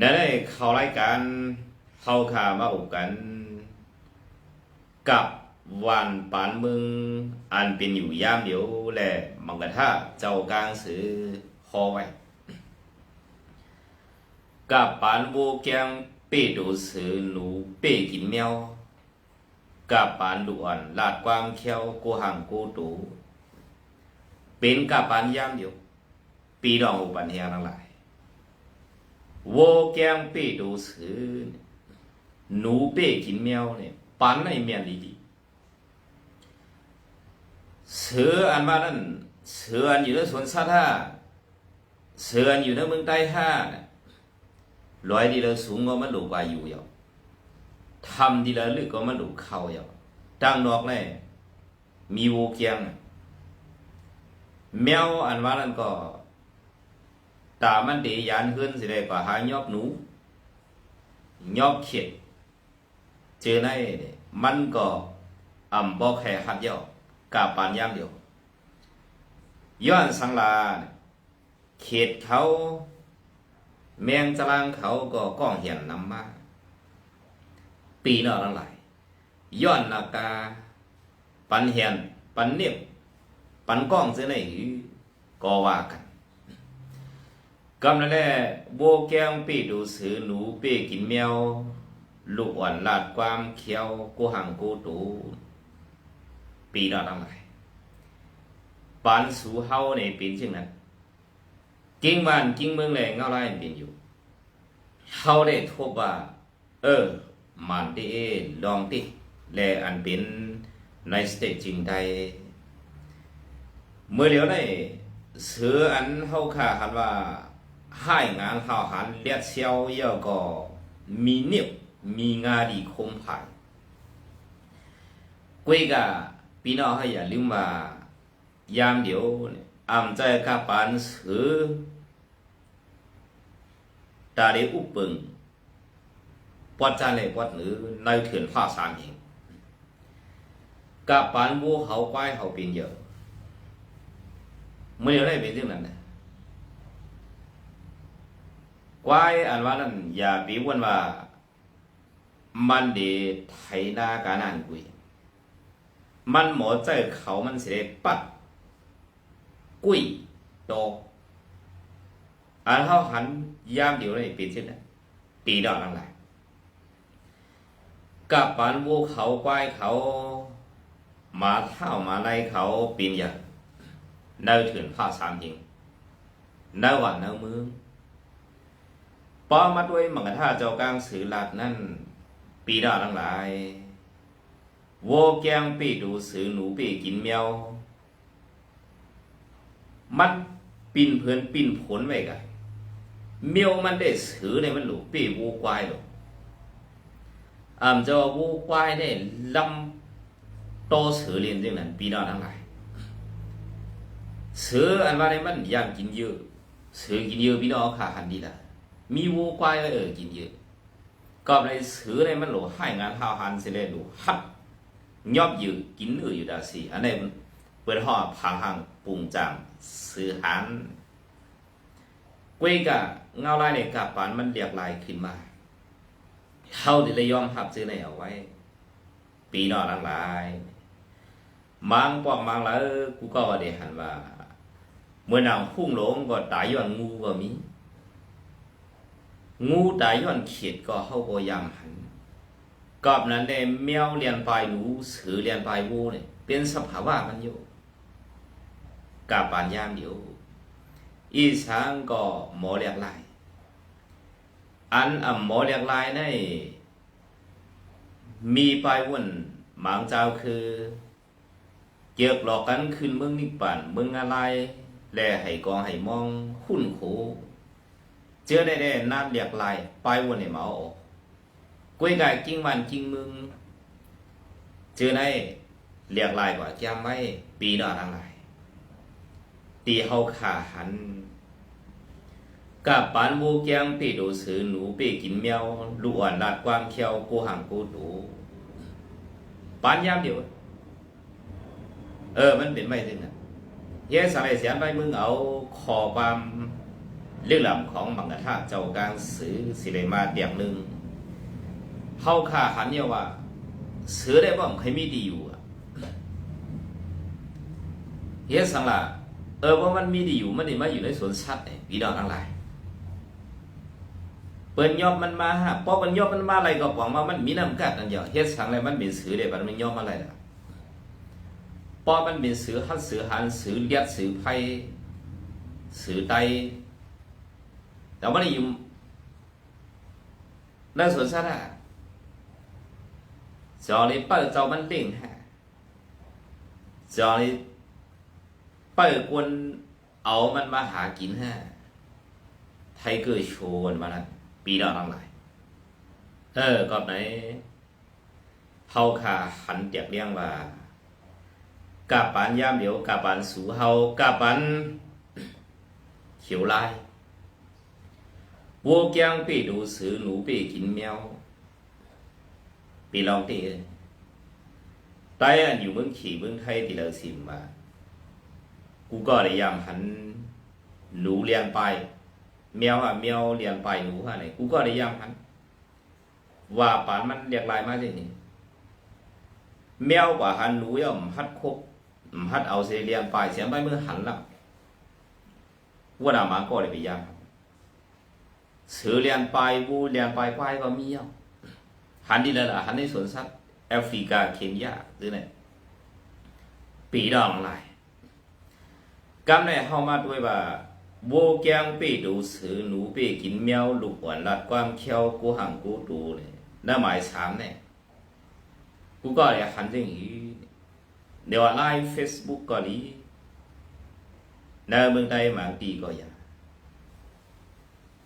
นั่นเขารายการเข้าข่าวมาอุกัน กับวันปานมึง อันเป็นอยู่ยามเดียวแหละมังกะท่าเจ้ากลางสือฮอไว้ กับปานโวแกงเป้ดูสือหนูเป้กินแมวกับปานด่วนลาดความเขียวกูห่างกูตูเป็นกับปานยามเดียว ปีดองอุปันเฮียทั้งหลาย โวแกงเป้ดูสือหนูเป้กินแมวเนี่ยปันในเมียนดีเสืออันว่านั่นเสืออันอยู่ในสวนสัตว์ห้าเสืออันอยู่ในเมืองใต้ห้าน่ะร้อยดีละสูงก็มันหลูกวาอยู่ยาวทำดีละลึกก็มันหลูกเข้ายาวตั้งนอกแน่มีโวเกียงน่ะแมวอันว่านั่นก็ ตามันเดียานขึ้นสิได้ก็หายอบหนูยอบเขียดเจอในมันก็อ่ำบอกแค่หัดเดียวกาปานยามเดียวย้อนสังลาเนี่ยเขตเขาแมงจรางเขาก็ก้องเหียนนำมาปีนอทั้งหลายย้อนนากา ปันเหียนปันเนียบปันก้องเสียในหือก็ว่ากัน กำนั่นแหละโบแก้งปีดูสือหนูเป้กินแมวลูกอ่อนลาดความเขียวกูหังกูตูปีนอทั้งหลายปานสูเฮาในป็นเช่นนั้นกิ่งบ้านกิ่งเมืองแหล่งเงาไล่เป็นอยู่เฮาได้ทบว่า เออ มันได้เอลองติแลอันเป็นในสเตจจริงใดเมื่อเดียวได้เสืออันเฮาค่าหันว่าให้งานเฮาหันเลียดเซียวเยอะก็มีเนียบมีงาดีคมผ่านกวยกะพี่น้องให้อย่า ลืมว่ายามเดียวเนี่ยอำใจกับปานเสือตาได้อุปปึงปวัดจานเลยปวัดหรือในเถื่อนผ้าสามเองกับปานบั วายอันวายอันว่านั้นอย่าไปวนว่า มันเดไถนาการอ่านกุยมันหมอใจเขามันเสิได้ปัดกุยโตอันเขาหันยามเดียวเลยป็นเช่นนั้นปีดอกนั่นแหละกับปานวัวเขาควายเขามาเท่ามาไล่เขาปีนใหญ่เนาถึงผ้าสามหิงเนาวันเนามือ ป้อมาด้วยมังกรท่าเจ้ากลางสือหลัดนั่น ปีดอกทั้งหลายวัวแกงปีดูสือหนูปีกินแมวมันปินเพื่อนปินผลไว้กันเมียวมันได้สือในมันหลูปีวูควายหรอกอ่าจะว่าวูควายได้ลำโตสือเรียนจังนั้นปีน้องทั้งหลายสืออันว่าในมันยามกินเยอะสือกินเยอะพี่น้องขาหันดีละ มีวูควายไว้เออกินเยอะก็ในสือในมันหลให้งานห้าวหันเสร็จแล้วหลูฮัดยอบอยู่กินเอออยู่ดาสีอันนี้เปิดห่อพังหังปรุงจางซื้อหันกุ้ยกะเงาลายในกาปานมันเรียกลายขึ้นมาเขาที่เลยยอมหับซื้อในเอาไว้ ปีนอหลังหลายมังปอกมังแล้วกูก็ว่าเดหันว่าเมื่อนางพุ่งหลงก็ตายย้อนงูก็มี งูตายย้อนเขียดก็เข้าก็ยามหันกอบนั้นได้แมวเรียนปลายหนูสือเรียนปลายวูเนี่ยเป็นสภาวะมันอยู่กับปานยามเดียวอีสางก็หมอเรียกลายอันอ่ำหมอเรียกลายในมีปลายวุ่นหมางเจ้าคือเกี่ยวหลอกกันขึ้นเมืองนิปันเมืองอะไรแลให้กองให้มองหุ่นโข เจอได้ได้น้ำเรียกลายปลายวุ่นในหมาออกกล้ยกายกิ้งวันกิ้งมึง เจอได้เรียกลายกว่าแก้มไว้ปีดอทั้งหลายตีเฮาขาหันกับปานบูแกงปีดูสือหนูปีกินแมวลูอ่อนลาดความเขียวกูห่างกูดูปานยามเดียว เออ มันเป็นไม่ถึงนะเฮ็ดสายเสียนไปมึงเอาขอความ เรื่องลำของมังกรธาเจ้ากลางสือสิเลมาเดียงหนึ่งเฮาค่าหันเนี่ยว่าสือได้บ่มเคยมีดีอยู่อะเฮ็ดสังละเออว่ามันมีดีอยู่มันนี่มาอยู่ในสวนสัตว์เนี่ยพี่น้องทั้งหลายเปิ้นยอบมันมาฮะพอเปิ้นยอบมันมาอะไรก็บอกว่ามันมีน้ำกัดนั่นเดียวเฮ็ดสังอะไรมันเป็นสือได้บัดมันยอบอะไรล่ะพอมันเป็นสือหัดสือหันสือเลียดสือไผสือไต แต่ว่าอยู่ในสวนสัตว์อะจอนี่เปิดจอมันเล่งฮะจอนี่เปิดกวนเอามันมาหากินฮะ ไทเกอร์โชว์มาล้วปีดอกทั้งหลาย เออก็ไหนเฮาขาหันเตียกเลี้ยงว่ากาปานยามเดียวกาปานสูเฮากาปานเขียวลาย 我将被毒死，奴被金喵。ปีลองตีตายอันอยู่เมืองขี่เมืองไทยที่เราสิมมา กูก็เลยยามหันหนูเรียนไปแมวอ่ะแมวเรียนไปหนูฮะไหนกูก็เลยยามหัน ว่าปานมันเรียกลายมาที่นี่แมวกว่าหันหนูย่อมฮัดคกฮัดเอาเสเรียนไปเสียงไปเมื่อหันละว่าดามาก็เลยไปยาม สือเรียนไปวูเรียนไปควายก็มีอะหันดีแล้วล่ะหันในสวนสัตว์แอฟริกาเคนยาหรือไหนปีดองลายกำในเฮามาด้วยว่าโวแกงไปดูสือหนูไปกินแมวลูกอ่อนลัดความเคี้ยวกูหังกูดูเลยน่าหมายสามเนี่ยกูก็เลยหันอย่างนี้เดี๋ยวไลฟ์เฟซบุ๊กก็ดีในเมืองไทยหมางตีก็อย่าง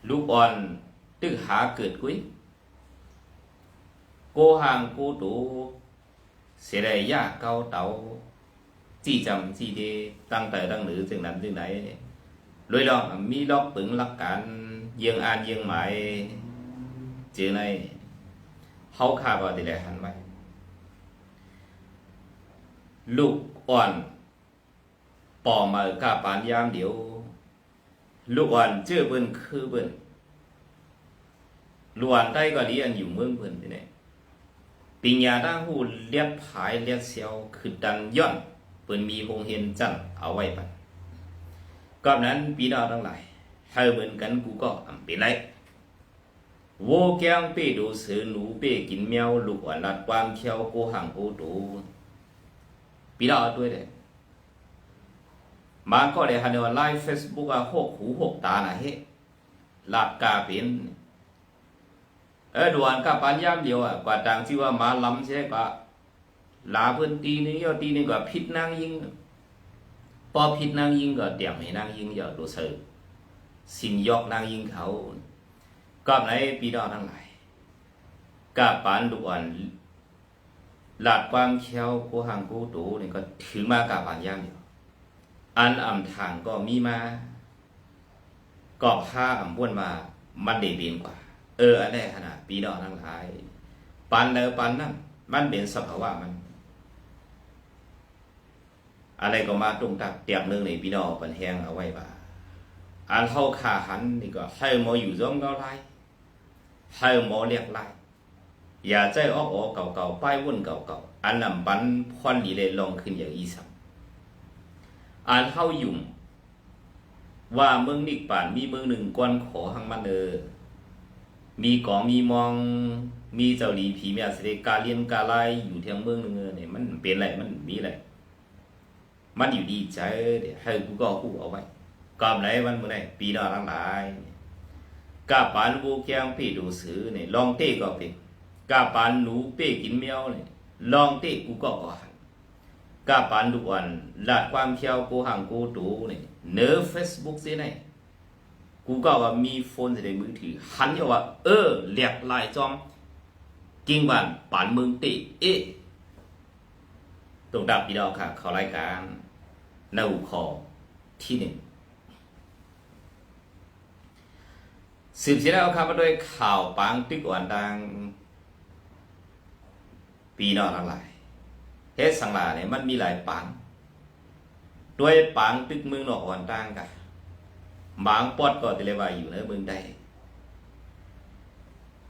ลูกอ่อนตึกหาเกิดกุ้ยโกหางกูตูเสียดายยากเกาเตาจี้จำจี้เดตั้งแต่ตั้งหรือจึงนั้นจึงไหนลอยลองมีลอกปึงลักการเยียงอ่านเยียงหมายเจอในเฮาคาบอติแลหันไว้ลูกอ่อนปอมากาปานยามเดียว ลูกอ่อนเจอเบิ่นคือเบิ่นลวนใต้ก็เรียนอยู่เมืองเพิ่นที่ไหนปิญญาด้าหูเลียดผายเลียดเสียวคือดันย่อนเพิ่นมีโรงเรียนจันเอาไว้ปันก็นั้นปีดาวทั้งหลายให้เหมือนกันกูก็อำเป็นไรโวแกงเป้ดูเสือหนูเป้กินแมวลูกอ่อนรัดความเขียวโกหังโกตูปีดาด้วยเด้ มาก็เลยฮันเดอไลฟ์เฟซบุ๊กอะหกหูหกตาน่ะเฮหลักกาเป็นเออด่วนกับปัญญามเดียวอะกว่าต่างที่ว่ามาล้ำใช่กว่าลาเพื่อนตีนี่ยอตีนี่กว่าพิษนางยิงพอพิษนางยิงก็เตรียมให้นางยิงยอดูเสือสินยอกนางยิงเขาก็ไหนปีดอทั้งหลายกับปานด่วนหลัดความเขียวกูห่างกูตูนี่ก็ถือมากับปัญญามเดียว อันอ่ำทางก็มีมากอบผ้าอ่ำบ้วนมามันเดเบียนกว่า เอออันแรกขนาดปีดอกทั้งหลาย ปันเนอปันนั่นมันเป็นสภาวะมัน อะไรก็มาตรงตักเตียมเรื่องในปีดอกปันแหงเอาไว้บ่าอันเข้าขาหันนี่ก็ให้หมออยู่ร่วมเกาไล่ให้หมอเรียกไล่อย่าใจออออกเก่าๆป้ายวุ่นเก่าๆอันนำปันพรดีเลยลองขึ้นอย่างอีสัม อ่านเข้ายุ่มว่าเมืองนิกป่านมีเมืองหนึ่งกวนขอหังมันเออ มีกองมีมอง มีเจ้าหลีผีเมียเสด็จกาเลียนกาไลอยู่เทียงเมืองหนึ่งเออเนี่ยมันเป็นอะไรมันมีอะไรมันอยู่ดีใจเดี๋ยวให้กูก็กูเอาไว้กำไรมันเมื่อไหร่ปีหน้าทั้งหลายกาปานบูแกงพี่ดูสือเนี่ยลองเต้ก็เป็นกาปานหนูเป้กินแมวเนี่ยลองเต้กูก็ก็หัน กาปานดุอันลาความเที่ยวกูห่างกูตูนี่เนื้อเฟซบุ๊กสิไหนกูก็ว่ามีโฟนในมือถือหันยว่า เออเรียกลายจอมจริงบ้านปานเมืองติเอ๊ะตรงดับพี่ดอกค่ะ เขารายการนาคอที่หนึ่งสืบเสียแล้วครับมาด้วยข่าวปางตึกอ่อนดัง ปีนอกทั้งหลาย เฮ็ดสังลาเนี่ยมันมีหลายปางด้วยปางตึกเมืองนอกอ่อนต่างกันบางปอดก็ติเลว่าอยู่ในเมืองใด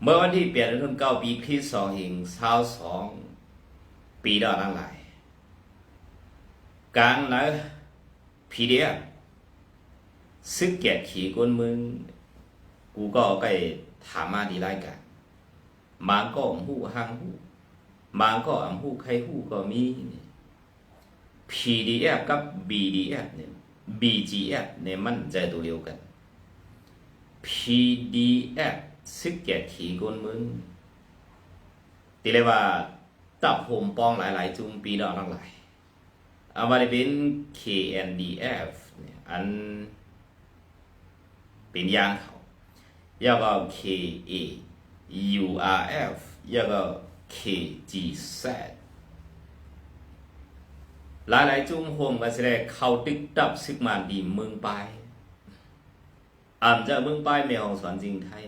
เมื่อวันที่เปลี่ยนรุ่นเก้าปีคริสสองหิงเศร้าสองปีดอนั่งหลายกลางนะพีเดียซึกแก่ขี่ก้นมึง กูก็ใกล้ถามมาดีไรการบางก็หู้ห้างหู้ บางก็อมหู้ใครหู้ก็มี PDF กับ BDF เนี่ย BGF เนี่ยมันใจตัวเดียวกัน PDF ซึกแก่ขี่ก้นมึงตีเลยว่าตับผมปองหลาย ๆ จุ่มปีดอกทั้งหลายอามาได้เป็น KNDF เนี่ยอันเป็นยางเขาแล้วก็ KA URF แล้วก็ KGZ หลายหลายจุ่มโฮมก็แสดงเขาติ๊กตับซึกมานดีเมืองไปอ่านจากเมืองไปลายแม่ของสอนจริงไทย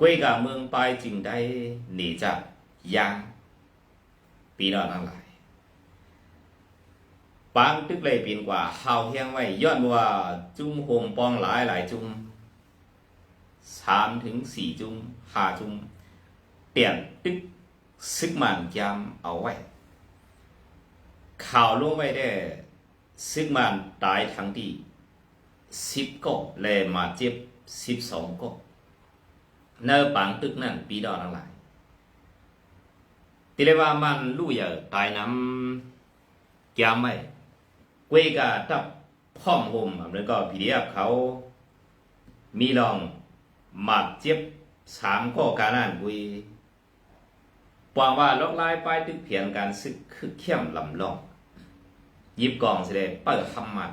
กวยกับเมืองไปจริงได้หนีจากยางปีนอทั้งหลายปางตึกเลยปีนกว่าเฮาเฮียงไว้ย้อนว่าจุ่มโฮมปองหลายหลายจุ่มสามถึงสี่จุ่มห้าจุ่มเปลี่ยนตึก ซึกมันยามเอาไว้ ข่าวลงไปได้ซึกมันตายทั้งที่สิบก็เลยมาเจ็บสิบสองก็เนอปังตึกนั่นปีดอทั้งหลายติเลว่ามันลู่อย่าตายน้ำแกมไว้เกวยกาตับพ่อมห่มแล้วก็พีดีเอฟเขา มีลองหมัดเจ็บสามก็การนั่นกุย วางว่าลอกลายป้ายตึกเพียงการซึกคือเข้มลำลองยิบกองเสดเปิดคำมัน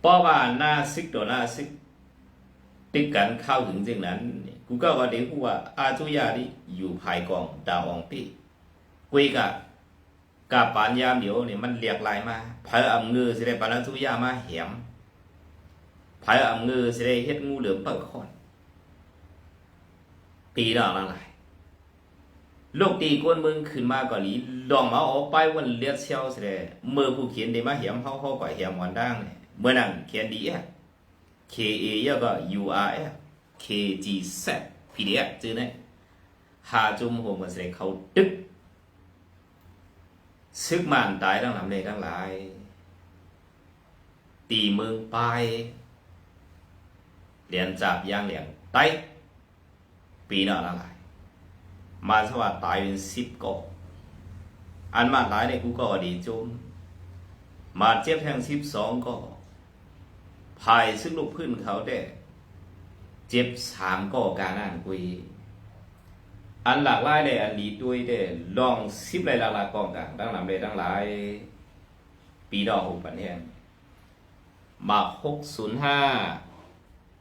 เพราะว่าหน้าซึกตัวหน้าซึกติดกันเข้าถึงจึงนั้น กูก็ว่าเด็กว่าอาจุยาดิอยู่ภายกองดาวองปีกุยกะกาปานยามเดี๋ยวนี่มันเรียกลายมาเผออำเงือสิได้ปานจุยามาแหมเผออำเงือสิได้เฮ็ดงูเหลือมเปิดคอน ปีดอกละหลายลูกตีกวนเมืองขึ้นมาก่อนนี้ลองมาออกไปวันเลียดเชียวเสด็จเมื่อผู้เขียนได้มาเหียมเขาเขาก็เหียมวันดังเนี่ยเมื่อนั้นเขียนดีอะ K A แล้วก็ U R F K G Z P D F จื่อเนี่ยหาจุ่มโฮมกันเสด็จเขาตึกซึกมันตายทั้งหลายเลยทั้งหลาย ตีเมืองไปเหรียนจับย่างเหลียงไต ปีหน้าทั้งหลายมาสวัสดตายเป็นสิบกอันมาตายในกูก็ดีจมมาเจ็บแทงสิบสองก็ภายซึ่งลูกพื้นเขาได้เจ็บสามก็การอ่านกุยอันหลากหลายได้อันดีด้วยได้ลองสิบหลายหลากหลายกองกันตั้งหลายเลยตั้งหลาย ปีดอกหกปันเนี่ยหมากหกศูนย์ห้า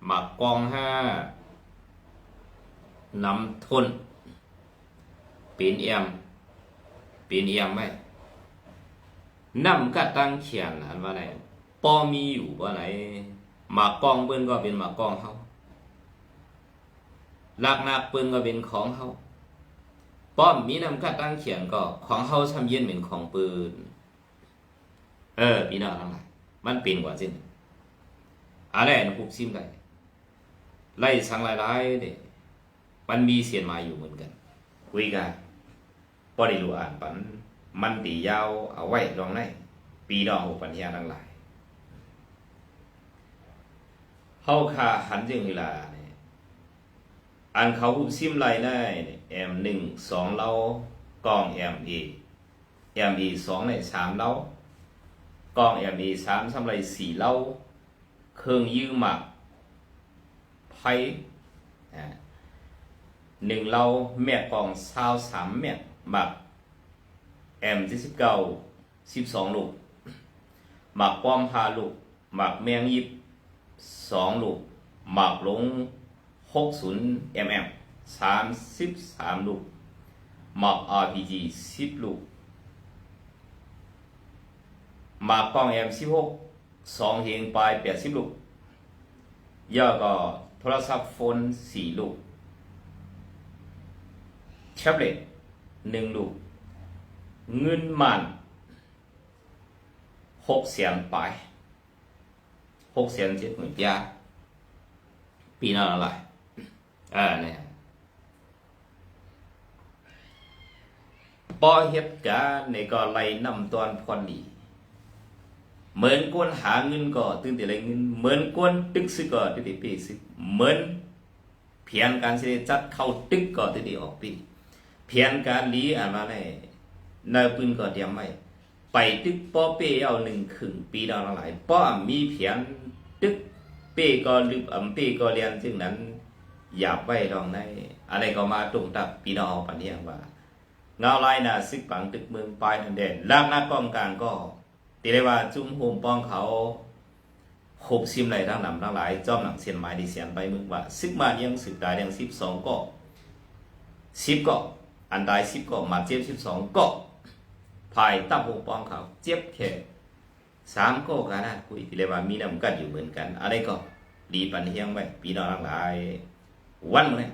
หมากกองห้า น้ำทนปีนเอียมปีนเอียมไหมน้ำก็ตั้งเขียนอันว่าไหนปอมีอยู่ว่าไหนหมากกองเปิ้นก็เป็นหมากกองเขาลักนักเปิ้นก็เป็นของเขาป้อมมีน้ำก็ตั้งเขียนก็ของเขาทำเย็นเป็นของปืนเออพี่น้องทั้งหลายมันเป็นกว่าจริงอะไรอันคุกซิมได้ไล่สังหลายๆเด้ มันมีเสียนมาอยู่เหมือนกัน คุยกันพอได้รู้อ่านปัน มันตียาวเอาไว้ลองในปีดอกหกปัญญาทั้งหลายเฮาคาหันจึงเวลาเนี่ยอันเขาหุบซิมไล่ได้แอมหนึ่งสองเล้ากองแอมเอแอมเอสองในสามเล้ากองแอมเอสามสำไรสี่เล้าเครื่องยืมหมักไพ หนึ่งเราแม่กองซาวสามแม่หมักแอมที่สิบเก้าสิบสองลูกหมักป้อมพาลูกหมักแมงยิบสองลูกหมักลงหกศูนย์เอ็มเอ็มสามสิบสามลูกหมักอาร์พีจีสิบลูกหมักกล้องแอมสิบหกสองเฮงปลายแปดสิบลูกย่อก็โทรศัพท์โฟนสี่ลูก แท็บเล็ตหนึ่งลูก เงินมันหกแสนไปหกแสนเจ็ดหมื่นยาปีนอนอะไรเออเนี่ยปอเหตุการณ์ในก็ไล่นำตอนพอดีเหมือนกวนหาเงินก็ตื่นแต่ไรเงินเหมือนกวนตึกซึก็ตื่นแต่ปีซึเหมือนเพียงการเสด็จัดเข้าตึกก็ตื่นแต่ออกปี เพียงการลีอ่านมาในนายปืนก็เตรียมไว้ไปตึกป้อเป้เอาหนึ่งครึ่งปีดาวหลายป้อมีเพียงตึกเป้ก็ลืมอ่ำเป้ก็เรียนซึ่งนั้น อย่าไว้รองในอะไรก็มาตรงตับปีดาวปันเนียว่าเงาลายนาซึกปังตึกเมืองปลายนันเด่นลากหน้ากองกลางก็ตีได้ว่าจุ้มโฮมป้องเขาหกซิมไหลทั้งนำทั้งหลายจอมหนังเสียนไม้ดิเสียนไปมึงว่าซึกมาเนียงซึกได้เนียงสิบสองก็สิบก็ อันใดสิบก็มาเจ็บสิบสองก็ภายตั้งโฮมป้องเขา เจ็บแค่สามก็กันนะคุยตีได้ว่ามีน้ำกันอยู่เหมือนกัน อะไรก็ดีปันเฮียงไว้ปีนองหลายวันมื้อนี้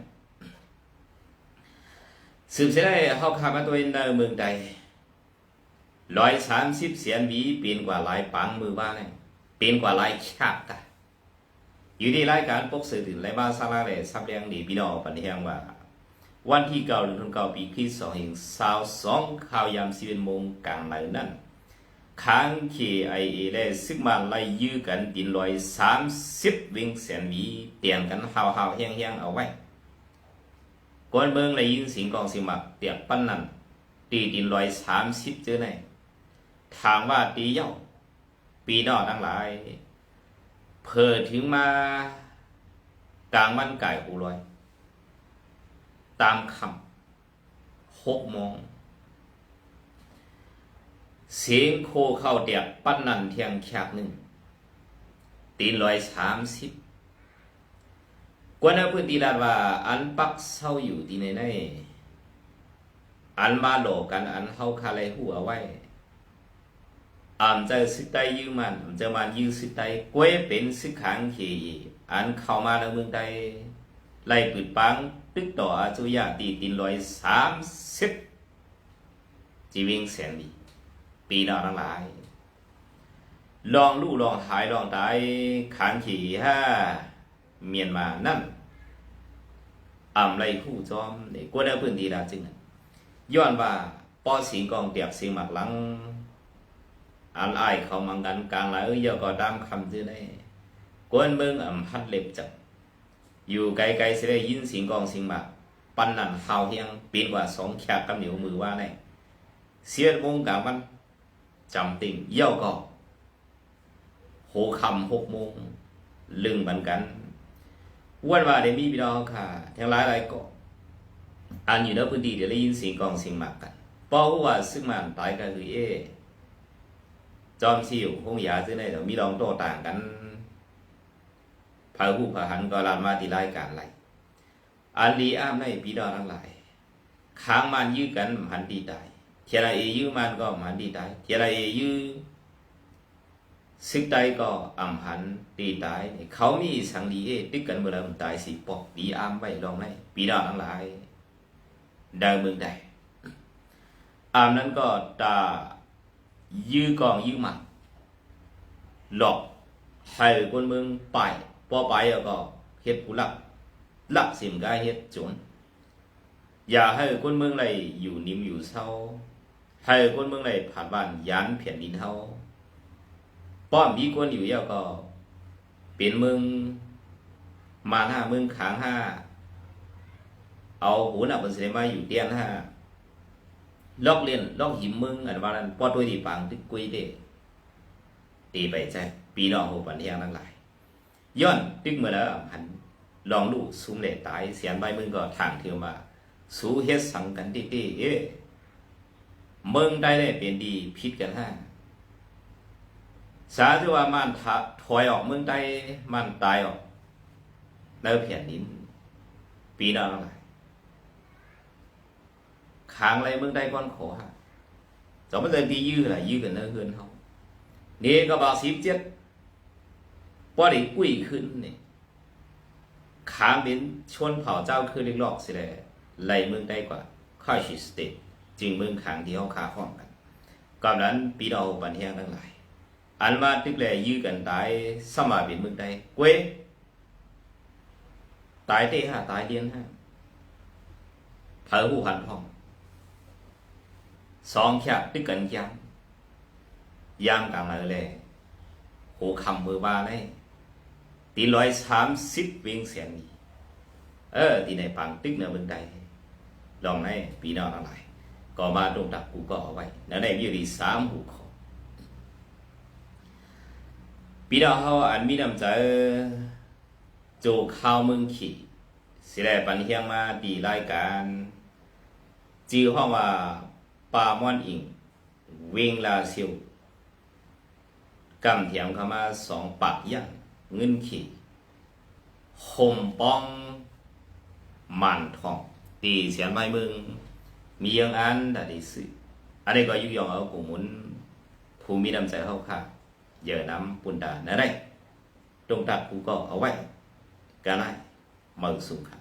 สืบเสียได้เฮาขามาตัวเองในเมืองใดร้อยสามสิบเสียนวีเป็นกว่าหลายปังมือบ้านเลยเป็นกว่าหลายชาตาอยู่ที่รายการปกสื่อถึงไรบ้านสาระเลยซับเรียงดีพี่น้องปันเทียงว่า วันที่เก้าเดือนธันวาคมปีคริสต์สองเองสาวสองข่าวยามสิบเอ็ดโมงกลางไหนนั่นค้างเคไอเอได้ซึกมาไล่ยื้อกันดินลอยสามสิบวิ่งเสียนหวีเตียงกันหาวหาวๆแห้งแห้งเอาไว้ก่อนเมืองได้ยินเสียงกองสียงหมักเตียกปั้นนั่นตีดินลอยสามสิบเจอไหนถามว่าตีเย้าปีนอทั้งหลาย เพิดถึงมากลางวันไก่หูลอย ตามคำหกโมงเสียงโคเข้าเตียกปั้นนั่นเทียงแคบหนึ่ง ตีนลอยสามสิบกวนพื้นที่ลาดว่า อันปักเศร้าอยู่ที่ไหนไหนอันมาหลอกกันอันเฮาคาไรหัวไว้อามจะสึกไตยืมมันอามจะมายืมสึกไตกวยเป็นสึกขังเขยอันเข้ามาในเมืองใดไล่ปืดปัง ตึกต่ออาจุยาตีตินลอยสามสิบจีวิงแสนดีปีน้าทั้งหลาย ลองลู่ลองหายลองตายขังขี่ห้าเมียนมานั่นอ่ำไรคู่จอมเนี่ยกวนพื้นที่ดาจึงนั้นย้อนว่าปอสิงกองเตียกสิงหมักหลังอันไอเขามังกันกลางหลายเอ้ยอย่าก็ตามคำที่ได้กวนเมืองอ่ำพัดเล็บจับ อยู่ไกลๆสิได้ยินเสิงกองเสิงหมักปันนั่นเฮาเฮียงปีนกว่าสองแขกกำเหนียวมือว่าไงเสียโมงกลางวันจำติ่งเย่าก็โหคำหกโมงลึงเหมือนกันวันว่าได้มีพี่น้องค่ะทั้งหลายหลายก็อันอยู่ในพื้นที่เดี๋ยวได้ยินเสียงกองเสียงหมากกันเพราะว่าซึ่งมันตายก็คือเอจอมชิวคงยาซึ่งในเดี๋ยวมีรองโตต่างกัน พาผู้พาหันก็ลานมาที่รายการไรอันลีอ้ามในพี่น้อทั้งหลายค้างมันยื้อกันหันดีตายเทียระเอยื้อมันก็หันดีตายเทียระเอยื้อ sức tay có ẩm hắn đi tái เขามีสังดีเอติกันเมื่อไรมันตายสิปอกดีอามไว้ลองได้ปีดาวทั้งหลายได้เมืองใดอามนั้นก็ตายื้อกองยื้อมัดหลอกให้คนเมืองไป พอไปแล้วก็เฮ็ดผู้ลักลักสิ่งกายเฮ็ดจนอย่าให้คนเมืองไรอยู่นิ่มอยู่เศร้าให้คนเมืองไรผ่านบ้านยานเพียนดินเฮาป้อมมีกวนอยู่เยาก็เป็นเมืองมาห้าเมืองขางห้าเอาหูหนักเป็นเสมาอยู่เตียนห้าลอกเลียนลอกหิมเมืองอันว่านั้นปอตัวดีปังตึกกุยเดตีไปใจปีนองหูปันเทียงทั้งหลาย ย้อนตึกเมื่อแล้วหันลองลูกซุ้มเหล่ตายเสียนใบมึงก็ทางเทียวมา สูเฮ็ดสังกันติติเอ๊ะเมืองได้ได้เป็นดีพิษกันห้าสาธุว่ามันถถอยออกเมืองใดมันตายออกในแผ่นดินปีนั้นอะไรค้างอะไรเมืองใดก้อนขอฮะสองเปอนที่ยื้ออะไรยื้อกันเนื้อเฮือนเขานี่ก็บอกสิบเจ็ด พอได้กุ้ยขึ้นนี่ค้างเป็นชนเผ่าเจ้าคือเรียกลอกสิแลยไหลเมืองใดกว่าข้าชิสเตจริงเมืองขางที่เขาขาห้องกันก่อนนั้นปีเราบันเทียงทั้งหลาย อันมาตึกแลยื้อกันตายสมาเป็นเมึงใดกวยตายเตะห้าตายเลียนห้าเผอหูหันทองสองแค่ตึกกันยามยามกลางเลยแลหูคำมือบาเลย ตีร้อยสามสิบเวิ่งเสียงดีเออตีในปังตึกเนื้อมึงใดลองให้ปีนองอะไรก็มาตรงดักกูก็เอาไว้แล้วในวิวดีสามหูขอปีนองเขาอันมีน้ำใจโจข้าวมึงขี่สิได้ปันเฮียงมาดีรายการจื่อห้องว่าปาม่อนอิงเวงลาซิวกำเทียมเข้ามาสองปากย่าง เงินขี่ห่มป้องมันทอง ตีเสียนไม้มึง มียังอันได้ดีสิอันนี้ก็ยุยองเอากูหมุนภูมิน้ำใจเข้าค่ะ เยอะน้ำปุ่นดานั่นได้ตรงตักกูก็เอาไว้ก็ได้มือสูงค่ะ